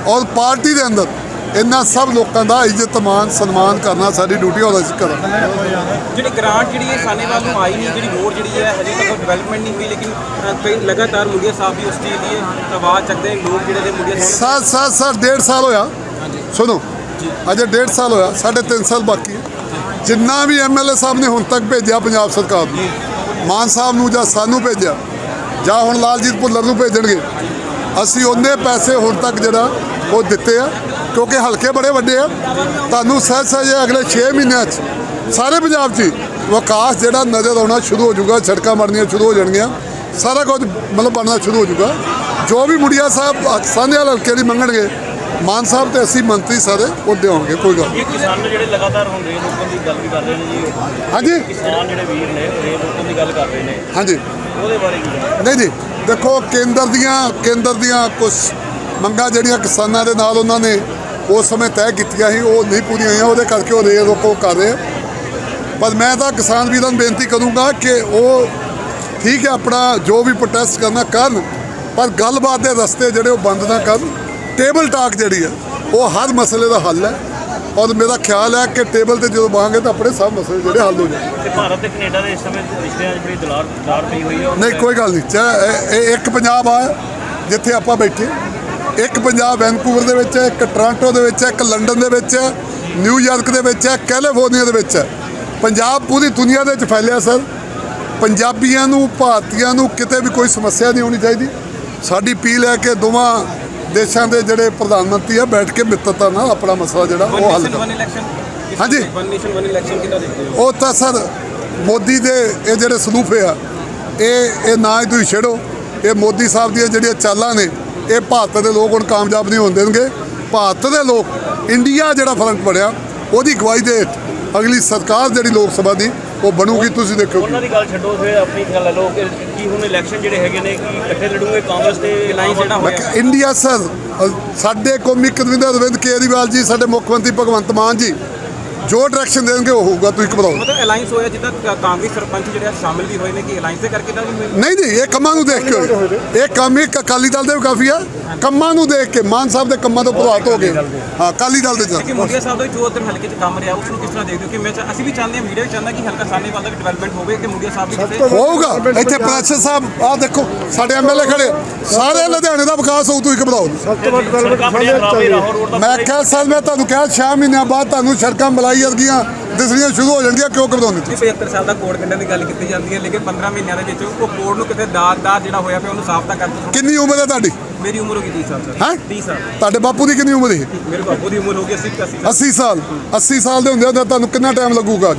ਔਰ ਪਾਰਟੀ ਦੇ ਅੰਦਰ ਇਹਨਾਂ ਸਭ ਲੋਕਾਂ ਦਾ ਇੱਜ਼ਤ ਮਾਨ ਸਨਮਾਨ ਕਰਨਾ ਸਾਡੀ ਡਿਊਟੀ ਔਰ ਅਸੀਂ ਕਰਾਂਗੇ ਜਿਹੜੀ ਗ੍ਰਾਂਟ ਜਿਹੜੀ ਹੈ ਸਾਨੇਵਾਲ ਨੂੰ ਆਈ ਨਹੀਂ ਜਿਹੜੀ ਰੋਡ ਜਿਹੜੀ ਹੈ ਹਜੇ ਤੱਕ ਡਿਵੈਲਪਮੈਂਟ ਨਹੀਂ ਹੋਈ ਲੇਕਿਨ ਕਈ ਲਗਾਤਾਰ ਮੁੰਡਿਆ ਸਾਹਿਬ ਵੀ ਉਸ ਚੀਜ਼ ਦੀ ਆਵਾਜ਼ ਚੱਕਦੇ ਲੋਕ ਜਿਹੜੇ ਨੇ ਮੁੰਡਿਆ ਸਾਹਿਬ ਸਾਤ ਸਾਲ ਡੇਢ ਸਾਲ ਹੋਇਆ। ਸੁਣੋ ਅਜੇ ਡੇਢ ਸਾਲ ਹੋਇਆ ਸਾਢੇ ਤਿੰਨ ਸਾਲ ਬਾਕੀ ਹੈ। ਜਿੰਨਾ ਵੀ ਐਮਐਲਏ ਸਾਹਿਬ ਨੇ ਹੁਣ ਤੱਕ ਭੇਜਿਆ ਪੰਜਾਬ ਸਰਕਾਰ ਨੂੰ ਮਾਨ ਸਾਹਿਬ ਨੂੰ ਜਾਂ ਸਾਨੂੰ ਭੇਜਿਆ ਜਾਂ ਹੁਣ ਲਾਲਜੀਤ ਭੁੱਲਰ ਨੂੰ ਭੇਜਣਗੇ ਅਸੀਂ ਉਹਨੇ ਪੈਸੇ ਹੁਣ ਤੱਕ ਜਿਹੜਾ ਉਹ ਦਿੱਤੇ ਆ। ਕਿਉਂਕਿ ਹਲਕੇ ਬੜੇ ਵੱਡੇ ਆ ਤੁਹਾਨੂੰ ਸਹਿਜ ਸਹਿਜ ਅਗਲੇ 6 ਮਹੀਨਿਆਂ 'ਚ ਸਾਰੇ ਪੰਜਾਬ 'ਚ ਵਿਕਾਸ ਜਿਹੜਾ ਨਜ਼ਰ ਆਉਣਾ ਸ਼ੁਰੂ ਹੋ ਜਾਊਗਾ ਸੜਕਾਂ ਬਣਨੀਆਂ ਸ਼ੁਰੂ ਹੋ ਜਾਣਗੀਆਂ ਸਾਰਾ ਕੁਝ ਮਤਲਬ ਬਣਨਾ ਸ਼ੁਰੂ ਹੋ ਜਾਊਗਾ ਜੋ ਵੀ ਮੁੰਡਿਆ ਸਾਹਿਬ ਸਾਂਝੇ ਹਲਕੇ ਦੀ ਮੰਗਣਗੇ ਮਾਨ ਸਾਹਿਬ ਤੇ ਅਸੀਂ ਮੰਤਰੀ ਸਾਰੇ ਉਹ ਦੇਵਾਂਗੇ ਕੋਈ ਗੱਲ ਨਹੀਂ। ਕਿਸਾਨ ਜਿਹੜੇ ਲਗਾਤਾਰ ਹੁਣ ਰੇਲ ਰੋਕਣ ਦੀ ਗੱਲ ਵੀ ਕਰ ਰਹੇ ਨੇ ਜੀ ਹਾਂਜੀ ਕਿਸਾਨ ਜਿਹੜੇ ਵੀਰ ਨੇ ਰੇਲ ਰੋਕਣ ਦੀ ਗੱਲ ਕਰ ਰਹੇ ਨੇ ਹਾਂਜੀ ਉਹਦੇ ਬਾਰੇ ਕੀ? ਨਹੀਂ ਜੀ ਦੇਖੋ ਕੇਂਦਰ ਦੀਆਂ ਕੇਂਦਰ ਦੀਆਂ ਕੁਝ ਮੰਗਾਂ ਜਿਹੜੀਆਂ ਕਿਸਾਨਾਂ ਦੇ ਨਾਲ ਉਹਨਾਂ ਨੇ ਉਸ ਸਮੇਂ ਤੈਅ ਕੀਤੀਆਂ ਸੀ ਉਹ ਨਹੀਂ ਪੂਰੀਆਂ ਹੋਈਆਂ ਉਹਦੇ ਕਰਕੇ ਉਹ ਰੇਲ ਰੋਕੋ ਕਰ ਰਹੇ ਪਰ ਮੈਂ ਤਾਂ ਕਿਸਾਨ ਵੀਰਾਂ ਨੂੰ ਬੇਨਤੀ ਕਰੂੰਗਾ ਕਿ ਉਹ ਠੀਕ ਹੈ ਆਪਣਾ ਜੋ ਵੀ ਪ੍ਰੋਟੈਸਟ ਕਰਨਾ ਕਰਨ ਪਰ ਗੱਲਬਾਤ ਦੇ ਰਸਤੇ ਜਿਹੜੇ ਉਹ ਬੰਦ ਨਾ ਕਰਨ। ਟੇਬਲ ਟਾਕ ਜਿਹੜੀ ਹੈ ਉਹ ਹਰ ਮਸਲੇ ਦਾ ਹੱਲ ਹੈ। ਔਰ ਮੇਰਾ ਖਿਆਲ ਹੈ ਕਿ ਟੇਬਲ ਤੇ ਜਦੋਂ ਬਾਹਾਂਗੇ ਤਾਂ ਆਪਣੇ ਸਭ ਮਸਲੇ ਜਿਹੜੇ ਹੱਲ ਹੋ ਜਾਣਗੇ। ਤੇ ਭਾਰਤ ਤੇ ਕੈਨੇਡਾ ਦੇ ਇਸ ਸਮੇਂ ਰਿਸ਼ਤਿਆਂ 'ਚ ਬੜੀ ਦਲਾਰ ਦਲਾਰ ਪਈ ਹੋਈ ਹੈ ਨਹੀਂ ਕੋਈ ਗੱਲ ਨਹੀਂ। ਇਹ ਇੱਕ ਪੰਜਾਬ ਆ ਜਿੱਥੇ ਆਪਾਂ ਬੈਠੇ। ਇੱਕ ਪੰਜਾਬ ਵੈਨਕੂਵਰ ਦੇ ਵਿੱਚ ਹੈ ਇੱਕ ਟੋਰਾਂਟੋ ਦੇ ਵਿੱਚ ਹੈ ਇੱਕ ਲੰਡਨ ਦੇ ਵਿੱਚ ਹੈ ਨਿਊਯਾਰਕ ਦੇ ਵਿੱਚ ਹੈ ਕੈਲੀਫੋਰਨੀਆ ਦੇ ਵਿੱਚ। ਹੈ ਪੰਜਾਬ ਪੂਰੀ ਦੁਨੀਆ ਦੇ ਵਿੱਚ ਫੈਲਿਆ ਸਰ। ਪੰਜਾਬੀਆਂ ਨੂੰ ਭਾਰਤੀਆਂ ਨੂੰ ਕਿਤੇ ਵੀ ਕੋਈ ਸਮੱਸਿਆ ਨਹੀਂ ਹੋਣੀ ਚਾਹੀਦੀ। ਸਾਡੀ ਅਪੀਲ ਹੈ ਕਿ ਦੋਵਾਂ ਦੇਸ਼ਾਂ ਦੇ ਜਿਹੜੇ ਪ੍ਰਧਾਨ ਮੰਤਰੀ ਆ ਬੈਠ ਕੇ ਮਿੱਤਰਤਾ ਨਾਲ ਆਪਣਾ ਮਸਲਾ ਜਿਹੜਾ ਉਹ ਹੱਲ ਇਲੈਕਸ਼ਨ ਹਾਂਜੀ। ਵਨ ਨੇਸ਼ਨ ਵਨ ਇਲੈਕਸ਼ਨ ਕਿੱਦਾਂ ਦੇਖਦੇ ਹੋ? ਉਹ ਤਾਂ ਸਰ ਮੋਦੀ ਦੇ ਇਹ ਜਿਹੜੇ ਸਲੂਫੇ ਆ ਇਹ ਇਹ ਨਾ ਹੀ ਤੁਸੀਂ ਛੇੜੋ। ਇਹ ਮੋਦੀ ਸਾਹਿਬ ਦੀਆਂ ਜਿਹੜੀਆਂ ਚਾਲਾਂ ਨੇ ਇਹ ਭਾਰਤ ਦੇ ਲੋਕ ਹੁਣ ਕਾਮਯਾਬ ਨਹੀਂ ਹੋਣ ਦੇਣਗੇ। ਭਾਰਤ ਦੇ ਲੋਕ ਇੰਡੀਆ ਜਿਹੜਾ ਫਰੰਟ ਬਣਿਆ ਉਹਦੀ ਗਵਾਹੀ ਦੇ ਅਗਲੀ ਸਰਕਾਰ ਜਿਹੜੀ ਲੋਕ ਸਭਾ ਦੀ ਉਹ ਬਣੂਗੀ। ਤੁਸੀਂ ਦੇਖੋਗੇ ਉਹਨਾਂ ਦੀ ਗੱਲ ਛੱਡੋ ਫਿਰ ਆਪਣੀ ਗੱਲ ਲੈ ਲਓ ਕਿ ਕੀ ਹੁਣ ਇਲੈਕਸ਼ਨ ਜਿਹੜੇ ਹੈਗੇ ਨੇ ਕੀ ਇਕੱਠੇ ਲੜੂਗੇ? ਕਾਂਗਰਸ ਤੇ ਅਲਾਈਅੰਸ ਜਿਹੜਾ ਹੋਇਆ। ਇੰਡੀਆ ਸਰ ਸਾਡੇ ਕੌਮੀ ਕਨਵੀਨਰ ਅਰਵਿੰਦ ਕੇਜਰੀਵਾਲ ਜੀ ਸਾਡੇ ਮੁੱਖ ਮੰਤਰੀ ਭਗਵੰਤ ਮਾਨ ਜੀ ਜੋ ਡਾਇਰੈਕਸ਼ਨ ਦੇਣਗੇ ਉਹ ਹੋਊਗਾ ਤੁਸੀਂ ਘਬਰਾਓ। ਮਤਲਬ ਅਲਾਈਅੰਸ ਹੋਇਆ ਜਿੱਦਾਂ ਕ- ਕਾਂਗਰਸ ਸਰਪੰਚ ਜਿਹੜੇ ਆ ਸ਼ਾਮਿਲ ਵੀ ਹੋਏ ਨੇ ਕਿ ਅਲਾਈਅੰਸ ਦੇ ਕਰਕੇ ਤਾਂ ਨਹੀਂ ਹੋਏ ਨਹੀਂ ਨਹੀਂ ਇਹ ਕੰਮਾਂ ਨੂੰ ਦੇਖ ਕੇ ਹੋਏ। ਇਹ ਕੰਮ ਇੱਕ ਅਕਾਲੀ ਦਲ ਦੇ ਵੀ ਕਾਫੀ ਆ। ਕੰਮਾਂ ਨੂੰ ਦੇਖ ਕੇ ਮਾਨ ਸਾਹਿਬ ਦੇ ਕੰਮਾਂ ਤੋਂ ਪ੍ਰਭਾਵਿਤ ਹੋ ਗਏ ਹਾਂ ਅਕਾਲੀ ਦਲ ਦੇ ਕਿ ਮੁੰਡਿਆ ਸਾਹਿਬ ਦਾ ਜੋ ਉਧਰ ਹਲਕੇ 'ਚ ਕੰਮ ਰਿਹਾ ਉਸ ਨੂੰ ਕਿਸ ਤਰ੍ਹਾਂ ਦੇਖਦੇ ਹੋ? ਕਿ ਮੈਂ ਚਾ- ਅਸੀਂ ਵੀ ਚਾਹੁੰਦੇ ਹਾਂ ਮੀਡੀਆ ਵੀ ਚਾਹੁੰਦਾ ਕਿ ਹਲਕਾ ਸਾਹਨੇਵਾਲ ਦਾ ਵੀ ਡਿਵੈਲਪਮੈਂਟ ਹੋਵੇ ਕਿ ਮੁੰਡਿਆ ਸਾਹਿਬ ਵੀ ਕਿਤੇ ਹੋਊਗਾ। ਇੱਥੇ ਪ੍ਰੈਸ਼ਰ ਸਾਹਿਬ ਆਹ ਦੇਖੋ ਸਾਡੇ ਐਮਐਲਏ ਖੜੇ। ਸਾਰੇ ਲੁਧਿਆਣੇ ਦਾ ਵਿਕਾਸ ਹੋਊ ਤੁਸੀਂ ਘਬਰਾਓ ਨਾ। ਸਭ ਤੋਂ ਵੱਧ ਗੱਲ ਹੈ ਦਾ ਮੈਂ ਕਿਹਾ ਸਰ ਮੈਂ ਤੁਹਾਨੂੰ ਕਿਹਾ 6 ਮਹੀਨਿਆਂ ਬਾਅਦ ਤੁਹਾਨੂੰ ਸੜਕਾਂ ਮਲਾਈ ਵਰਗੀਆਂ ਦਿਸਣੀਆਂ ਸ਼ੁਰੂ ਹੋ ਜਾਣਗੀਆਂ ਕਿਉਂ ਘਬਰਾਉਂਦੇ ਜੀ 75 ਸਾਲ ਦਾ ਕੋਡ ਕੱਢਣ ਦੀ ਗੱਲ ਕੀਤੀ ਜਾਂਦੀ ਹੈ ਲੇਕਿਨ 15 ਮਹੀਨਿਆਂ ਦੇ ਵਿੱਚ ਉਹ ਕੋਡ ਨੂੰ ਕਿਤੇ ਦਾਦ ਦਾਦ ਜਿਹੜਾ ਹੋਇਆ ਪਿਆ ਉਹਨੂੰ ਸਾਫ਼ ਤਾਂ ਕਰ ਦਿਓ ਕਿੰਨੀ ਉਮਰ ਹੈ ਤੁਹਾਡੀ? ਮੇਰੀ ਉਮਰ ਹੋ ਗਈ 30 ਸਾਲ ਸਰ। ਹੈਂ? 30 ਸਾਲ। ਤੁਹਾਡੇ ਬਾਪੂ ਦੀ ਕਿੰਨੀ ਉਮਰ ਹੈ ਮੇਰੇ ਬਾਪੂ ਦੀ ਉਮਰ ਹੋ ਗਈ 80 80 80 ਸਾਲ। 80 ਸਾਲ ਦੇ ਹੁੰਦੇ ਹੁੰਦੇ ਤੁਹਾਨੂੰ ਕਿੰਨਾ ਟਾਈਮ ਲੱਗੂਗਾ ਅੱਜ?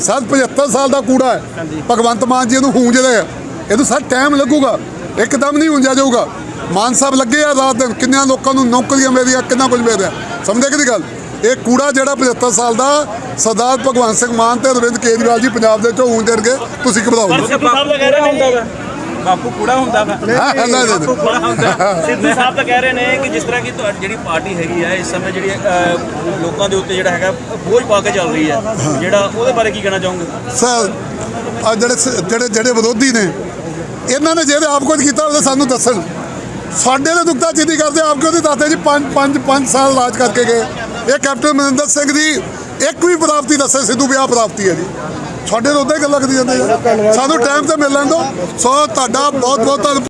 ਸਰ 75 ਸਾਲ ਦਾ ਕੂੜਾ ਹੈ। ਭਗਵੰਤ ਮਾਨ ਜੀ ਇਹਨੂੰ ਹੂੰਜ ਰਹੇ ਆ। ਇਹਨੂੰ ਸਰ ਟਾਈਮ ਲੱਗੂਗਾ। ਇੱਕਦਮ ਨਹੀਂ ਹੁੰਜਿਆ ਜਾਊਗਾ। ਮਾਨ ਸਾਹਿਬ ਲੱਗੇ ਆ ਰਾਤ ਦਿਨ। ਕਿੰਨਿਆਂ ਲੋਕਾਂ ਨੂੰ ਨੌਕਰੀਆਂ ਮਿਲਦੀਆਂ ਕਿੰਨਾ ਕੁਝ ਮਿਲ ਰਿਹਾ? ਸਮਝੇ ਕਿ ਗੱਲ? ਇਹ ਕੂੜਾ ਜਿਹੜਾ 75 ਸਾਲ ਦਾ ਸਰਦਾਰ ਭਗਵੰਤ ਸਿੰਘ ਮਾਨ ਤੇ ਅਰਵਿੰਦ ਕੇਜਰੀਵਾਲ ਜੀ ਪੰਜਾਬ ਦੇ ਚੋਂ ਹੂੰਜ ਦੇਣਗੇ। ਤੁਸੀਂ ਘਬਰਾਓ ਨਾ। ਸਿੱਧੂ ਸਾਹਿਬ ਤਾਂ ਕਹਿ ਰਹੇ ਨੇ ਜੀ ਬਾਪੂ ਕੂੜਾ ਹੁੰਦਾ ਵਾ। ਬਾਪੂ ਕੂੜਾ ਹੁੰਦਾ। ਸਿੱਧੂ ਸਾਹਿਬ ਤਾਂ ਕਹਿ ਰਹੇ ਨੇ ਕਿ ਜਿਸ ਤਰ੍ਹਾਂ ਕਿ ਤੁਹਾਡੀ ਜਿਹੜੀ ਪਾਰਟੀ ਹੈਗੀ ਆ ਇਸ ਸਮੇਂ ਜਿਹੜੀ ਲੋਕਾਂ ਦੇ ਉੱਤੇ ਜਿਹੜਾ ਹੈਗਾ ਬੋਝ ਪਾ ਕੇ ਚੱਲ ਰਹੀ ਹੈ ਜਿਹੜਾ ਉਹਦੇ ਬਾਰੇ ਕੀ ਕਹਿਣਾ ਚਾਹੋਗੇ? ਸਰ ਆ ਜਿਹੜੇ ਜਿਹੜੇ ਜਿਹੜੇ ਵਿਰੋਧੀ ਨੇ ਇਹਨਾਂ ਨੇ ਜਿਹੜੇ ਆਪ ਕੁਝ ਕੀਤਾ ਉਹਦੇ ਸਾਨੂੰ ਦੱਸਣ। ਸਾਡੇ ਦੇ ਦੁੱਖਤਾ ਚੀਨੀ ਕਰਦੇ ਆਪ ਕਿਉਂ ਨਹੀਂ ਦੱਸਦੇ? ਜੀ 5 5 5 ਸਾਲ ਰਾਜ ਕਰਕੇ ਗਏ। ਇਹ ਕੈਪਟਨ ਮਨਿੰਦਰ ਸਿੰਘ ਦੀ ਇੱਕ ਵੀ ਪ੍ਰਾਪਤੀ ਦੱਸੇ ਸਿੱਧੂ ਵਿਆਹ ਪ੍ਰਾਪਤੀ ਹੈ ਜੀ। ਸਾਡੇ ਤੋਂ ਉਦਾਂ ਹੀ ਗੱਲਾਂ ਕਰੀ ਜਾਂਦੇ ਆ। ਸਾਨੂੰ ਟਾਈਮ ਤੇ ਮਿਲ ਲੈਣ ਦਿਓ। ਸੋ ਤੁਹਾਡਾ ਬਹੁਤ ਬਹੁਤ ਧੰਨਵਾਦ।